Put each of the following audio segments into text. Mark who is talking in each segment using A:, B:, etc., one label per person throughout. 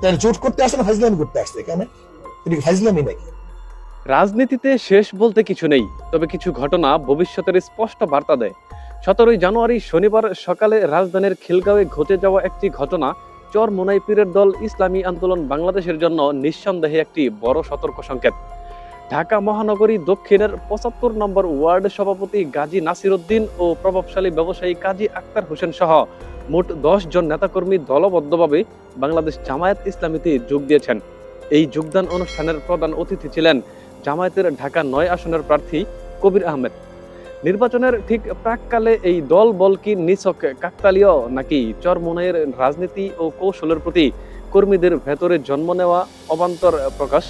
A: তাহলে জোট করতে আসে না ফাইজলামি করতে আসছে এখানে? এটা ফাইজলামি নাকি?
B: রাজনীতিতে শেষ বলতে কিছু নেই, তবে কিছু ঘটনা ভবিষ্যতের স্পষ্ট বার্তা দেয়। সতেরোই জানুয়ারি শনিবার সকালে রাজধানীর খিলগাঁওয়ে ঘটে যাওয়া একটি ঘটনা চর মোনাই পীরের দল ইসলামী আন্দোলন বাংলাদেশের জন্য নিঃসন্দেহে একটি বড় সতর্ক সংকেত। ঢাকা মহানগরী দক্ষিণের পঁচাত্তর নম্বর ওয়ার্ড সভাপতি গাজী নাসির উদ্দিন ও প্রভাবশালী ব্যবসায়ী কাজী আক্তার হোসেন সহ মোট দশ জন নেতাকর্মী দলবদ্ধভাবে বাংলাদেশ জামায়াত ইসলামীতে যোগ দিয়েছেন। এই যোগদান অনুষ্ঠানের প্রধান অতিথি ছিলেন জামায়াতের ঢাকা নয় আসনের প্রার্থী কবির আহমেদ। নির্বাচনের ঠিক প্রাককালে এই দল বল কি নিছক কাকতালীয় নাকি চরমোনাইয়ের রাজনীতি ও কৌশলের প্রতি কর্মীদের ভেতরে জন্ম নেওয়া অবান্তর প্রকাশ?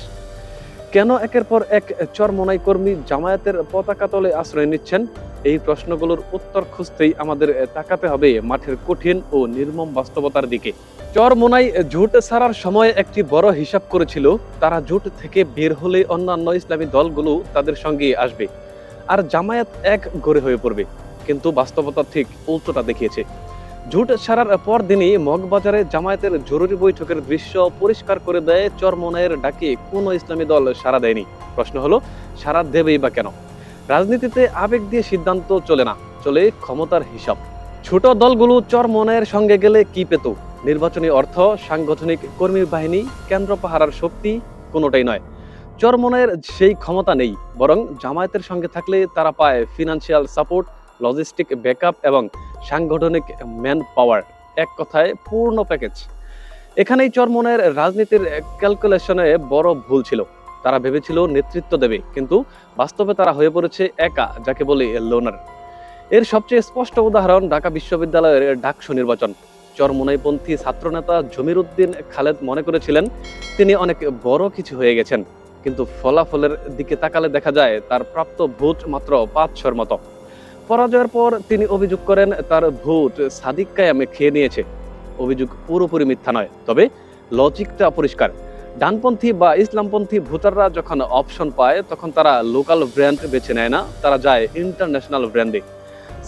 B: কেন একের পর এক চরমোনাই কর্মী জামায়াতের পতাকা তলে আশ্রয় নিচ্ছেন? এই প্রশ্নগুলোর উত্তর খুঁজতেই আমাদের তাকাতে হবে মাঠের কঠিন ও নির্মম বাস্তবতার দিকে। চরমোনাই জোট ছাড়ার সময় একটি বড় হিসাব করেছিল, তারা জোট থেকে বের হলে অন্যান্য ইসলামী দলগুলো তাদের সঙ্গে আসবে আর জামায়াত এক গড়ে হয়ে পড়বে। কিন্তু বাস্তবতা ঠিক উল্টোটা দেখিয়েছে। জোট ছাড়ার পর দিনই মগবাজারে জামায়াতের জরুরি বৈঠকের দৃশ্য পরিষ্কার করে দেয় চরমোনাইয়ের ডাকে কোনো ইসলামী দল সাড়া দেয়নি। প্রশ্ন হলো, সাড়া দেবেই বা কেন? রাজনীতিতে আবেগ দিয়ে সিদ্ধান্ত চলে না, চলে ক্ষমতার হিসাব। ছোট দলগুলো চরমোনাইয়ের সঙ্গে গেলে কি পেত? নির্বাচনী অর্থ, সাংগঠনিক কর্মী বাহিনী, কেন্দ্র পাহারার শক্তি, কোনোটাই নয়। চরমোনাইয়ের সেই ক্ষমতা নেই, বরং জামায়াতের সঙ্গে থাকলে তারা পায় ফিনান্সিয়াল সাপোর্ট লজিস্টিক ব্যাকআপ এবং সাংগঠনিক ম্যান পাওয়ার এক কথায়, পূর্ণ প্যাকেজ এখানেই চরমোনাইয়ের রাজনীতির ক্যালকুলেশনে বড় ভুল ছিল। তারা ভেবেছিল নেতৃত্ব দেবে, কিন্তু বাস্তবে তারা হয়ে পড়েছে একা, যাকে বলে লোনার। এর সবচেয়ে স্পষ্ট উদাহরণ ঢাকা বিশ্ববিদ্যালয়ের ডাকসু নির্বাচন। চরমোনাইপন্থী ছাত্রনেতা জমির উদ্দিন খালেদ মনে করেছিলেন, তিনি অনেক বড় কিছু হয়ে গেছেন, কিন্তু ফলাফলের দিকে তাকালে দেখা যায় তার প্রাপ্ত ভোট মাত্র পাঁচশোর মতো। পরাজয়ের পর তিনি অভিযোগ করেন, তার ভোট সাদিক কায়ামে খেয়ে নিয়েছে। অভিযোগ পুরোপুরি মিথ্যা নয়, তবে লজিকটা পরিষ্কার। ডানপন্থী বা ইসলামপন্থী ভোটাররা যখন অপশন পায়, তখন তারা লোকাল ব্র্যান্ড বেছে নেয় না, তারা যায় ইন্টারন্যাশনাল ব্র্যান্ডে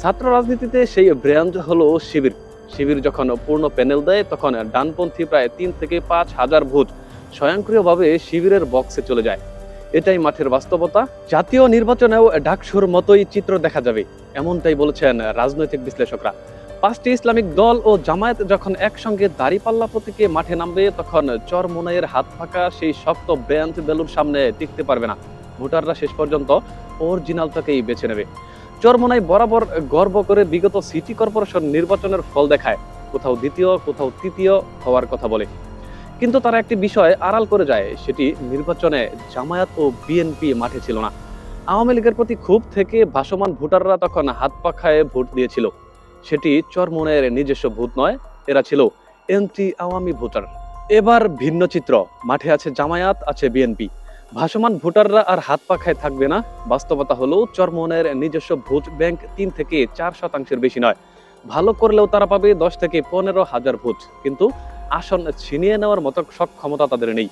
B: ছাত্র রাজনীতিতে সেই ব্র্যান্ড হলো শিবির। শিবির যখন পূর্ণ প্যানেল দেয়, তখন ডানপন্থী প্রায় তিন থেকে পাঁচ হাজার ভোট স্বয়ংক্রিয়ভাবে শিবিরের বক্সে চলে যায়। এটাই মাঠের বাস্তবতা। জাতীয় নির্বাচনেও ডাকসুর মতোই চিত্র দেখা যাবে, এমনটাই বলেছেন রাজনৈতিক বিশ্লেষকরা। পাঁচটি ইসলামিক দল ও জামায়াত যখন একসঙ্গে দাড়িপাল্লা প্রতীকে মাঠে নামবে, তখন চরমোনাইয়ের হাত ফাঁকা, সেই শক্ত ব্র্যান্ড বেলুর সামনে টিকতে পারবে না। ভোটাররা শেষ পর্যন্ত অরিজিনালটাকেই বেছে নেবে। চরমোনাই বরাবর গর্ব করে বিগত সিটি কর্পোরেশন নির্বাচনের ফল দেখায়। কোথাও দ্বিতীয়, কোথাও তৃতীয় হওয়ার কথা বলে। কিন্তু তারা একটি বিষয় আড়াল করে যায়, সেটি নির্বাচনে জামায়াত ও বিএনপি মাঠে ছিল না। আওয়ামী লীগের প্রতি ক্ষোভ থেকে ভাসমান ভোটাররা তখন হাত পাখায় ভোট দিয়েছিল। সেটি চরমনের নিজস্ব ভোট নয়, এরা ছিল এন্টি আওয়ামী ভোটার। এবার ভিন্ন চিত্র, মাঠে আছে জামায়াত, আছে বিএনপি। ভাসমান ভোটাররা আর হাত পাখায় থাকবে না, বাস্তবতা হলো চরমনের নিজস্ব ভোট ব্যাংক তিন থেকে চার শতাংশের বেশি নয়। ভালো করলেও তারা পাবে দশ থেকে পনেরো হাজার ভোট, কিন্তু আসন ছিনিয়ে নেওয়ার মতো সক্ষমতা তাদের নেই।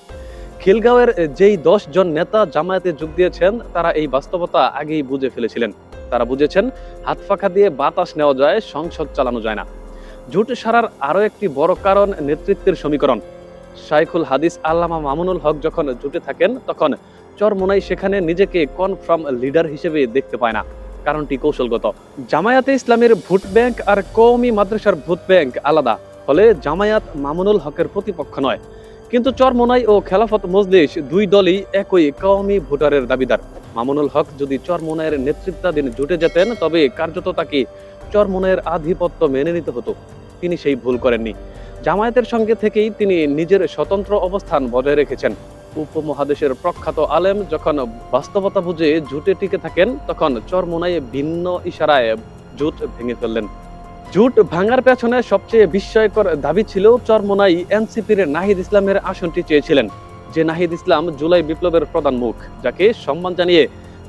B: খিলগাঁওয়ের যেই দশ জন নেতা জামায়াতে যোগ দিয়েছেন, তারা এই বাস্তবতা আগেই বুঝে ফেলেছিলেন। তারা বুঝেছেন, হাত ফাঁকা দিয়ে বাতাস নেওয়া যায়, সংসদ চালানো যায় না। জোট সারার আরও একটি বড় কারণ নেতৃত্বের সমীকরণ। শাইখুল হাদিস আল্লামা মামুনুল হক যখন জোটে থাকেন, তখন চরমোনাই সেখানে নিজেকে কনফার্ম লিডার হিসেবে দেখতে পায় না। কারণটি কৌশলগত। জামায়াতে ইসলামের ভোট ব্যাংক আর কওমি মাদ্রাসার ভোট ব্যাংক আলাদা। ফলে জামায়াত মামুনুল হকের প্রতিপক্ষ নয়। কিন্তু চরমোনাই ও খেলাফত মজলিস দুই দলই একই কওমি ভোটারের দাবিদার। মামুনুল হক যদি চরমোনাইয়ের নেতৃত্বাধীন জুটে যেতেন, তবে কার্যত তাকে চরমোনাইয়ের আধিপত্য মেনে নিতে হতো। তিনি সেই ভুল করেননি। জামায়াতের সঙ্গে থেকেই তিনি নিজের স্বতন্ত্র অবস্থান বজায় রেখেছেন। উপমহাদেশের প্রখ্যাত আলেম যখন বাস্তবতা বুঝে জুটে টিকে থাকেন, তখন চরমোনাইয়ে ভিন্ন ইশারায় জুট ভেঙে ফেললেন। জুট ভাঙার পেছনে সবচেয়ে বিস্ময়কর দাবি ছিল চরমোনাই এনসিপির নাহিদ ইসলামের আসনটি চেয়েছিলেন। যে নাহিদ ইসলাম জুলাই বিপ্লবের প্রধান মুখ, যাকে সম্মান জানিয়ে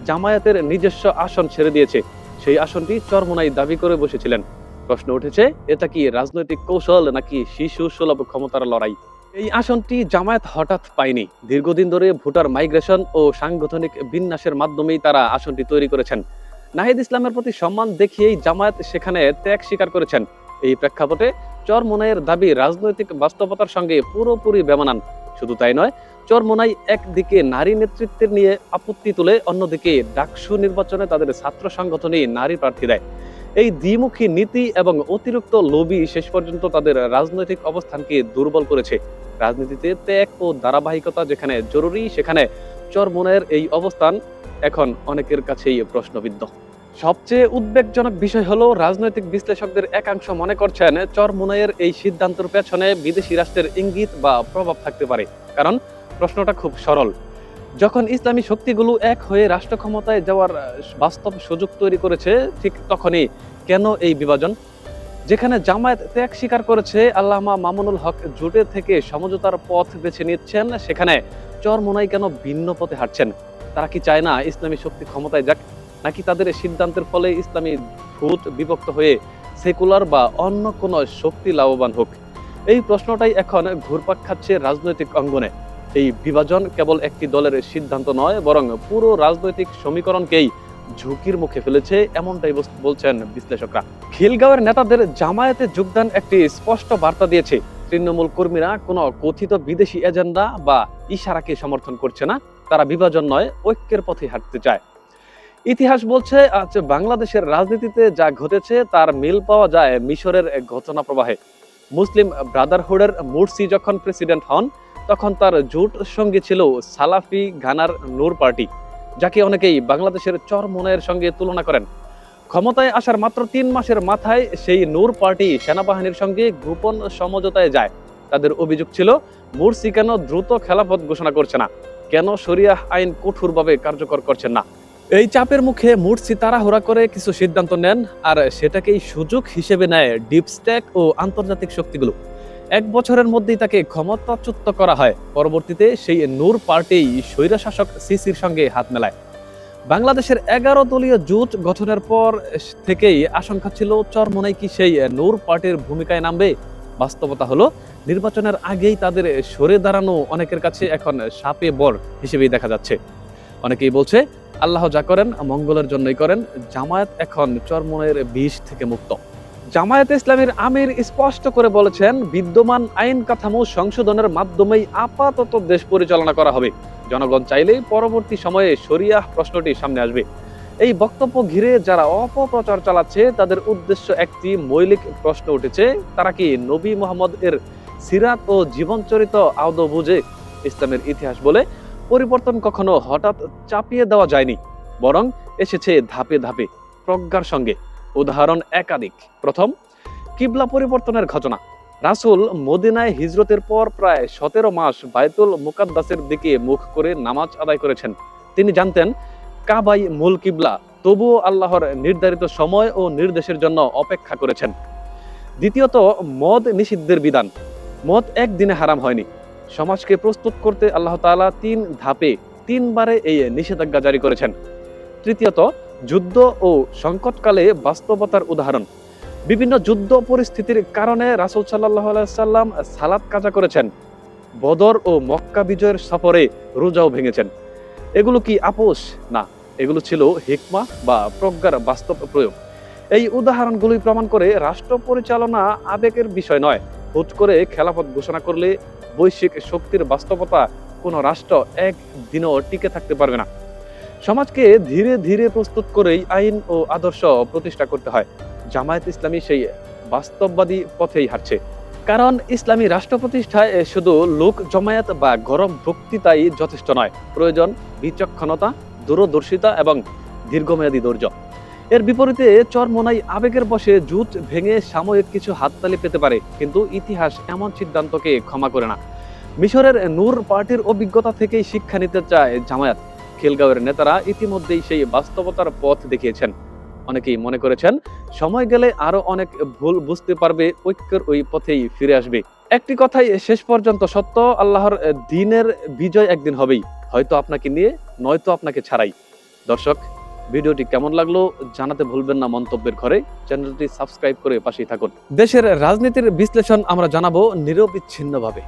B: জামায়াতের নিজস্ব আসন ছেড়ে দিয়েছে। সেই আসনটি চরমোনাই দাবি করে বসেছিলেন। প্রশ্ন উঠেছে, এটা কি রাজনৈতিক কৌশল নাকি শিশু সুলভ ক্ষমতার লড়াই? এই আসনটি জামায়াত হঠাৎ পায়নি। দীর্ঘদিন ধরে ভোটার মাইগ্রেশন ও সাংগঠনিক বিন্যাসের মাধ্যমেই তারা আসনটি তৈরি করেছেন। নাহিদ ইসলামের প্রতি সম্মান দেখিয়েই জামায়াত সেখানে ত্যাগ স্বীকার করেছেন। এই প্রেক্ষাপটে চরমোনাইয়ের দাবি রাজনৈতিক বাস্তবতার সঙ্গে পুরোপুরি বেমানান। শুধু তাই নয়, চরমোনাই একদিকে নারী নেতৃত্বের নিয়ে আপত্তি তুলে, অন্যদিকে ডাকসু নির্বাচনে তাদের ছাত্র সংগঠনই নারী প্রার্থী দেয়। এই দ্বিমুখী নীতি এবং অতিরিক্ত লবি শেষ পর্যন্ত তাদের রাজনৈতিক অবস্থানকে দুর্বল করেছে। রাজনীতিতে ত্যাগ ও ধারাবাহিকতা যেখানে জরুরি, সেখানে চরমোনাইয়ের এই অবস্থান এখন অনেকের কাছেই প্রশ্নবিদ্ধ। সবচেয়ে উদ্বেগজনক বিষয় হলো রাজনৈতিক বিশ্লেষকদের একাংশ মনে করছেন চরমোনাইয়ের এই সিদ্ধান্তের পেছনে বিদেশি রাষ্ট্রের ইঙ্গিত বা প্রভাব থাকতে পারে, কারণ প্রশ্নটা খুব সরল। যখন ইসলামী শক্তিগুলো এক হয়ে রাষ্ট্র ক্ষমতায় যাওয়ার বাস্তব সুযোগ তৈরি করেছে, ঠিক তখনই কেন এই বিভাজন? যেখানে জামায়াত ত্যাগ স্বীকার করেছে, আল্লামা মামুনুল হক জোটে থেকে সমঝোতার পথ বেছে নিচ্ছেন, সেখানে চরমোনাই কেন ভিন্ন পথে হাঁটছেন? তারা কি চায় না ইসলামী শক্তি ক্ষমতায় যাক? নাকি তাদের সিদ্ধান্তের ফলে ইসলামী ভূত বিভক্ত হয়ে সেকুলার বা অন্য কোনো শক্তি লাভবান হোক? এই প্রশ্নটাই এখন ঘুরপাক খাচ্ছে রাজনৈতিক অঙ্গনে। এই বিভাজন কেবল একটি দলের সিদ্ধান্ত নয়, বরং পুরো রাজনৈতিক সমীকরণকেই ঝুঁকির মুখে ফেলেছে এমনটাই বলছেন বিশ্লেষকরা। খিলগাঁওয়ের নেতাদের জামায়াতে যোগদান একটি স্পষ্ট বার্তা দিয়েছে। তৃণমূল কর্মীরা কোনো কথিত বিদেশি এজেন্ডা বা ইশারাকে সমর্থন করছে না। তারা বিভাজন নয়, ঐক্যের পথে হাঁটতে চায়। ইতিহাস বলছে, আজ বাংলাদেশের রাজনীতিতে যা ঘটেছে তার মিল পাওয়া যায় মিশরের ঘটনা প্রবাহে মুসলিম ব্রাদারহুডের মুরসি যখন প্রেসিডেন্ট হন, তখন তার জোট সঙ্গী ছিল সালাফি ঘানার নূর পার্টি, যাকে অনেকেই বাংলাদেশের চরমনের সঙ্গে তুলনা করেন। ক্ষমতায় আসার মাত্র তিন মাসের মাথায় সেই নূর পার্টি সেনাবাহিনীর সঙ্গে গোপন সমঝোতায় যায়। তাদের অভিযোগ ছিল, মুরসি কেন দ্রুত খেলাফত ঘোষণা করছে না? কেন শরিয়া আইন কঠোরভাবে কার্যকর করছেন না? এই চাপের মুখে মুরসি তাড়াহুড়া করে কিছু সিদ্ধান্ত নেন আর সেটাকেই সুযোগ হিসেবে নেয় ডিপস্ট্যাক ও আন্তর্জাতিক শক্তিগুলো। এক বছরের মধ্যেই তাকে ক্ষমতাচ্যুত করা হয়। পরবর্তীতে সেই নূর পার্টি স্বৈরশাসক সিসির সঙ্গে হাত মেলায়। বাংলাদেশের এগারো দলীয় জোট গঠনের পর থেকেই আশঙ্কা ছিল চরমোনাই কি সেই নূর পার্টির ভূমিকায় নামবে? বাস্তবতা হলো, নির্বাচনের আগেই তাদের সরে দাঁড়ানো অনেকের কাছে এখন সাপে বর হিসেবেই দেখা যাচ্ছে। অনেকেই বলছে আল্লাহ যা করেন, মঙ্গলের জন্যই করেন। জামায়াত এখন চরমনের বিষ থেকে মুক্ত। জামায়াত ইসলামের আমির স্পষ্ট করে বলেছেন, বিদ্যমান আইন কাঠামো সংশোধনের মাধ্যমেই আপাতত দেশ পরিচালনা করা হবে। জনগণ চাইলেই পরবর্তী সময়ে শরিয়াহ প্রশ্নটি সামনে আসবে। এই বক্তব্য ঘিরে যারা অপপ্রচার চালাচ্ছে, তাদের উদ্দেশ্য একটি মৌলিক প্রশ্ন উঠেছে, তারা কি নবী মোহাম্মদ এর সিরাত ও জীবনচরিত আদৌ বুঝে ইসলামের ইতিহাস বলে পরিবর্তন কখনো হঠাৎ চাপিয়ে দেওয়া যায়নি, বরং এসেছে ধাপে ধাপে প্রজ্ঞার সঙ্গে। উদাহরণ একাধিক। প্রথম, কিবলা পরিবর্তনের ঘটনা। রাসূল মদিনায় হিজরতের পর প্রায় সতেরো মাস বায়তুল মুকাদ্দাসের দিকে মুখ করে নামাজ আদায় করেছেন। তিনি জানতেন, কাবাই মূল কিবলা, তবুও আল্লাহর নির্ধারিত সময় ও নির্দেশের জন্য অপেক্ষা করেছেন। দ্বিতীয়ত, মদ নিষিদ্ধের বিধান। মদ একদিনে হারাম হয়নি। সমাজকে প্রস্তুত করতে আল্লাহ তাআলা তিন ধাপে তিনবারে এই নিষেধাজ্ঞা জারি করেছেন। তৃতীয়ত, যুদ্ধ ও সংকটকালে বাস্তবতার উদাহরণ। বিভিন্ন যুদ্ধ পরিস্থিতির কারণে রাসূল সাল্লাহ সাল্লাম সালাত কাজা করেছেন। বদর ও মক্কা বিজয়ের সফরে রোজাও ভেঙেছেন। এগুলো কি আপোষ? না, এগুলো ছিল হিকমা বা প্রজ্ঞার বাস্তব প্রয়োগ। এই উদাহরণগুলি প্রমাণ করে রাষ্ট্র পরিচালনা আবেগের বিষয় নয়। হুট করে খেলাফত ঘোষণা করলে বৈশ্বিক শক্তির বাস্তবতা কোনো রাষ্ট্র এক দিনও টিকে থাকতে পারবে না। সমাজকে ধীরে ধীরে প্রস্তুত করেই আইন ও আদর্শ প্রতিষ্ঠা করতে হয়। জামায়াত ইসলামী সেই বাস্তববাদী পথেই হাঁটছে। কারণ ইসলামী রাষ্ট্র প্রতিষ্ঠায় শুধু লোক জমায়েত বা গরম বক্তৃতাই যথেষ্ট নয়। প্রয়োজন বিচক্ষণতা, দূরদর্শিতা এবং দীর্ঘমেয়াদী ধৈর্য। এর বিপরীতে চরমোনাই আবেগের বসে জুট ভেঙে সাময়িক কিছু হাততালি পেতে পারে, কিন্তু ইতিহাস এমন সিদ্ধান্তকে ক্ষমা করে না। মিশরের নূর পার্টির অভিজ্ঞতা থেকেই শিক্ষা নিতে চায় জামায়াত। খিলগাঁওয়ের নেতারা ইতিমধ্যেই সেই বাস্তবতার পথ দেখিয়েছেন। অনেকেই মনে করেছেন, সময় গেলে আরও অনেক ভুল বুঝতে পারবে, ঐক্যের ওই পথেই ফিরে আসবে। একটি কথাই শেষ পর্যন্ত সত্য, আল্লাহর দিনের বিজয় একদিন হবেই। হয়তো আপনাকে নিয়ে, নয়তো আপনাকে ছাড়াই। দর্শক ভিডিওটি কেমন লাগল জানাতে ভুলবেন না মন্তব্যের ঘরে। চ্যানেলটি সাবস্ক্রাইব করে পাশেই থাকুন। দেশের রাজনীতির বিশ্লেষণ আমরা জানাব নিরবিচ্ছিন্নভাবে।